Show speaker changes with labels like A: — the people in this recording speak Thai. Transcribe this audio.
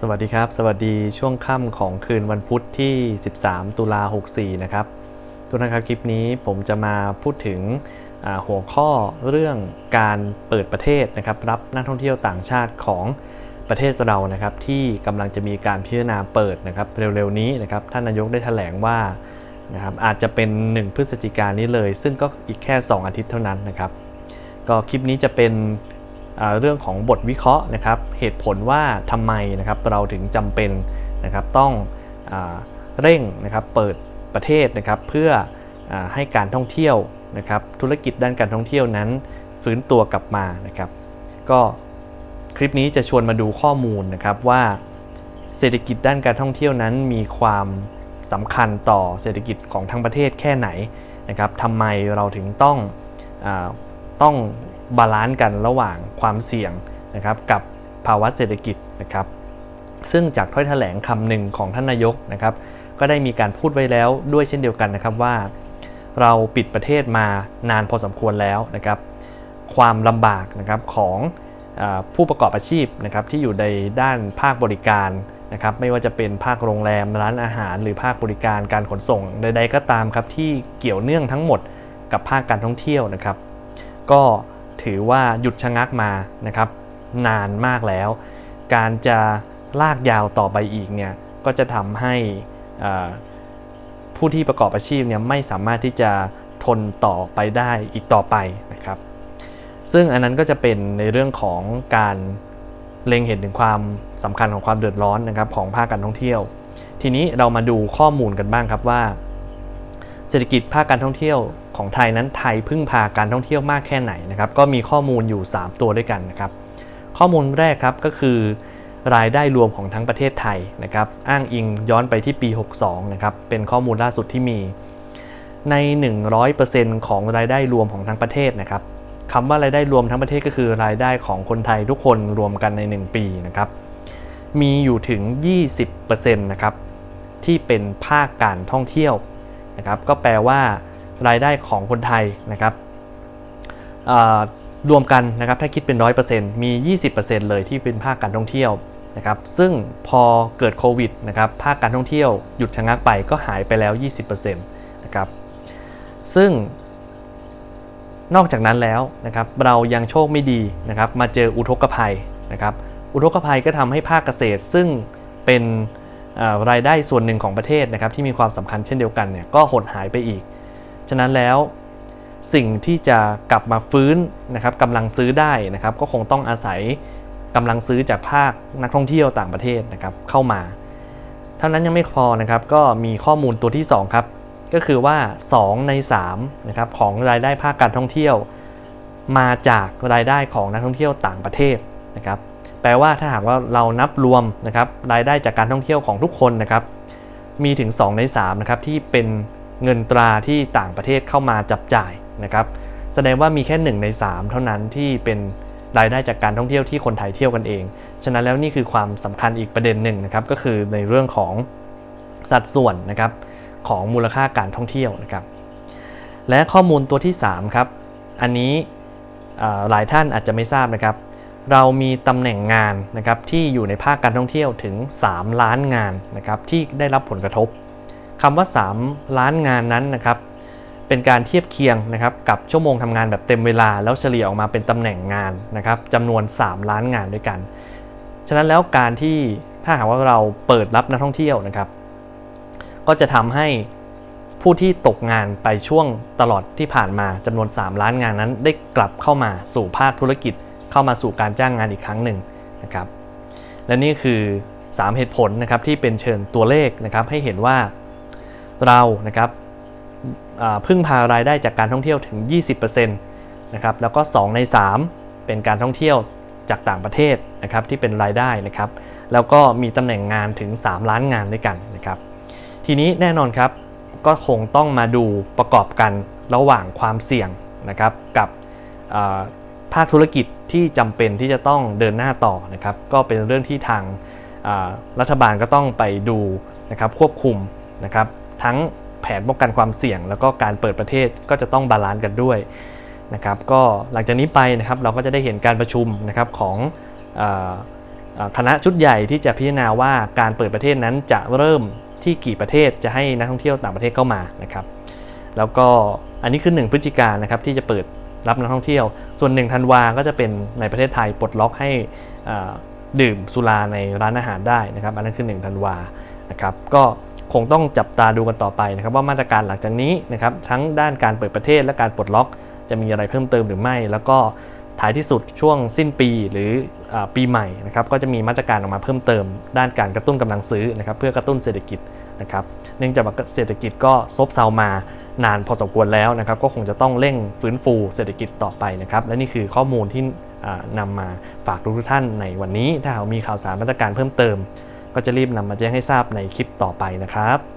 A: สวัสดีครับ สวัสดีช่วงค่ำของคืนวันพุธที่ 13 ตุลา64 นะครับทุกท่านครับคลิปนี้ผมจะมาพูดถึงหัวข้อเรื่องการเปิดประเทศนะครับ รับนักท่องเที่ยวต่างชาติของประเทศเรานะครับ ที่กำลังจะมีการพิจารณาเปิดนะครับ เร็วๆนี้นะครับ ท่านนายกได้แถลงว่านะครับอาจจะเป็น 1 พฤศจิกายนนี้เลย ซึ่งก็อีกแค่ 2 อาทิตย์เท่านั้นนะครับ ก็คลิปนี้จะเป็น เรื่องของบทวิเคราะห์นะครับ เหตุผลว่าทำไมนะครับเราถึงจำเป็นนะครับต้องอเร่งนะครับเปิดประเทศนะครับเพื่ออให้การท่องเที่ยวนะครับธุรกิจด้านการท่องเที่ยวนั้นฟื้นตัวกลับมานะครับ ก็คลิปนี้จะชวนมาดูข้อมูลนะครับว่าเศรษฐกิจด้านการท่องเที่ยวนั้นมีความสำคัญต่อเศรษฐกิจของทั้งประเทศแค่ไหนนะครับทำไมเราถึงต้องอต้อง บาลานซ์กันระหว่างความเสี่ยงนะครับกับภาวะเศรษฐกิจนะครับซึ่งจากถ้อยแถลงคำหนึ่งของท่านนายกนะครับก็ได้มีการพูดไว้แล้วด้วยเช่นเดียวกันนะครับว่า เราปิดประเทศมานานพอสมควรแล้วนะครับความลำบากนะครับของอผู้ประกอบอาชีพนะครับที่อยู่ในด้านภาคบริการนะครับไม่ว่าจะเป็นภาคโรงแรมร้านอาหาร หรือภาคบริการการขนส่งใดๆก็ตามครับที่เกี่ยวเนื่องทั้งหมดกับภาคการท่องเที่ยวนะครับ ก็ ถือว่าหยุดชะงักมานะครับนานมากแล้ว การจะลากยาวต่อไปอีกเนี่ยก็จะทำให้ผู้ที่ประกอบอาชีพเนี่ยไม่สามารถที่จะทนต่อไปได้อีกต่อไปนะครับ ซึ่งอันนั้นก็จะเป็นในเรื่องของการเล็งเห็นถึงความสำคัญของความเดือดร้อนนะครับของภาคการท่องเที่ยว ทีนี้เรามาดูข้อมูลกันบ้างครับว่า เศรษฐกิจภาคการท่องเที่ยว ของไทยนั้นไทยพึ่งพาการท่องเที่ยวมากแค่ไหนนะครับก็มีข้อมูลอยู่ 3 ตัวด้วยกันนะครับข้อมูลแรกครับก็คือ รายได้รวมของทั้งประเทศไทยนะครับอ้างอิงย้อนไปที่ปี 62นะครับเป็นข้อมูลล่าสุดที่มี ใน 100%ของรายได้รวมของทั้งประเทศนะครับคำว่ารายได้รวมทั้งประเทศก็คือรายได้ของคนไทยทุกคนรวมกันใน 1 ปีนะครับมีอยู่ถึง 20%นะครับที่เป็นภาคการท่องเที่ยวนะครับก็แปลว่า รายได้ของคนไทยนะครับรวมกันนะครับถ้าคิดเป็น 100%มี 20%เลยที่เป็นภาคการท่องเที่ยวนะครับซึ่งพอเกิดโควิดนะครับภาคการท่องเที่ยวหยุดชะงักไปก็หายไปแล้ว 20%นะครับซึ่งนอกจากนั้นแล้วนะครับเรายังโชคไม่ดีนะครับมาเจออุทกภัยนะครับอุทกภัยก็ทำให้ภาคเกษตร ซึ่งเป็นรายได้ส่วนหนึ่งของประเทศนะครับที่มีความสำคัญเช่นเดียวกันเนี่ยก็หดหายไปอีก ฉะนั้นแล้วสิ่งที่จะกลับมาฟื้นนะครับกำลังซื้อได้นะครับ ก็คงต้องอาศัยกำลังซื้อจากภาคนักท่องเที่ยวต่างประเทศนะครับเข้ามา เท่านั้นยังไม่พอนะครับ ก็มีข้อมูลตัวที่ 2 ครับ ก็คือว่า 2 ใน3นะครับของรายได้ภาคการท่องเที่ยว มาจากรายได้ของนักท่องเที่ยวต่างประเทศนะครับ แปลว่าถ้าหากว่าเรานับรวมนะครับรายได้จากการท่องเที่ยวของทุกคนนะครับ มีถึง 2 ใน3นะครับที่เป็น เงินตราที่ต่างประเทศเข้ามาจับจ่ายนะครับแสดงว่ามีแค่ 1 ใน 3 เท่านั้นที่เป็นรายได้จากการท่องเที่ยวที่คนไทยเที่ยวกันเอง ฉะนั้นแล้วนี่คือความสำคัญอีกประเด็นหนึ่งนะครับก็คือในเรื่องของสัดส่วนนะครับของมูลค่าการท่องเที่ยวนะครับและข้อมูลตัวที่ 3 ครับ อันนี้หลายท่านอาจจะไม่ทราบนะครับ เรามีตำแหน่งงานนะครับที่อยู่ในภาคการท่องเที่ยวถึง 3 ล้านงานนะครับที่ได้รับผลกระทบ คำว่า 3 ล้านงานนั้นนะครับเป็นการเทียบเคียงนะครับกับชั่วโมงทำงานแบบเต็มเวลา แล้วเฉลี่ยออกมาเป็นตำแหน่งงานนะครับจำนวน 3 ล้านงานด้วยกัน ฉะนั้นแล้วการที่ถ้าหากว่าเราเปิดรับนักท่องเที่ยวนะครับ ก็จะทำให้ผู้ที่ตกงานไปช่วงตลอดที่ผ่านมาจำนวน 3 ล้านงานนั้น ได้กลับเข้ามาสู่ภาคธุรกิจ เข้ามาสู่การจ้างงานอีกครั้งหนึ่งนะครับและนี่คือ 3 เหตุผลนะครับที่เป็นเชิงตัวเลขนะครับให้เห็นว่า เรานะครับพึ่งพารายได้จากการท่องเที่ยวถึง 20%นะครับแล้วก็ 2 ใน 3 เป็นการท่องเที่ยวจากต่างประเทศนะครับที่เป็นรายได้นะครับ แล้วก็มีตำแหน่งงานถึง 3 ล้านงานด้วยกันนะครับ ทีนี้แน่นอนครับก็คงต้องมาดูประกอบกันระหว่างความเสี่ยงนะครับกับภาคธุรกิจที่จำเป็นที่จะต้องเดินหน้าต่อนะครับก็เป็นเรื่องที่ทางารัฐบาลก็ต้องไปดูนะครับควบคุมนะครับ ทั้งแผนป้องกันความเสี่ยง แล้วก็การเปิดประเทศก็จะต้องบาลานซ์กันด้วยนะครับก็หลังจากนี้ไปนะครับเราก็จะได้เห็นการประชุมนะครับของคณะชุดใหญ่ที่จะพิจารณาว่าการเปิดประเทศนั้นจะเริ่มที่กี่ประเทศจะให้นักท่องเที่ยวต่างประเทศเข้ามานะครับแล้วก็อันนี้คือ 1 พฤศจิกายนนะครับที่จะเปิดรับนักท่องเที่ยว ส่วน1ธันวาก็จะเป็นในประเทศไทยปลดล็อกให้ดื่มสุราในร้านอาหารได้นะครับ อันนั้นคือ1ธันวานะครับก็ คงต้องจับตาดูกันต่อไปนะครับว่ามาตรการหลังจากนี้นะครับทั้งด้านการเปิดประเทศและการปลดล็อก จะมีอะไรเพิ่มเติมหรือไม่ แล้วก็ท้ายที่สุดช่วงสิ้นปีหรืออปีใหม่นะครับก็จะมีมาตรการออกมาเพิ่มเติม ด้านการกระตุ้นกำลังซื้อนะครับเพื่อกระตุ้นเศรษฐกิจนะครับเนื่องจากเศรษฐกิจก็ซบเซามานานพอสมควรแล้วนะครับก็คงจะต้องเร่งฟื้นฟูเศรษฐกิจต่อไปนะครับและนี่คือข้อมูลที่อ่านำมาฝากทุกท่านในวันนี้ถ้าหากมีข่าวสารมาตรการเพิ่มเติม ก็จะรีบนำมาแจ้งให้ทราบในคลิปต่อไปนะครับ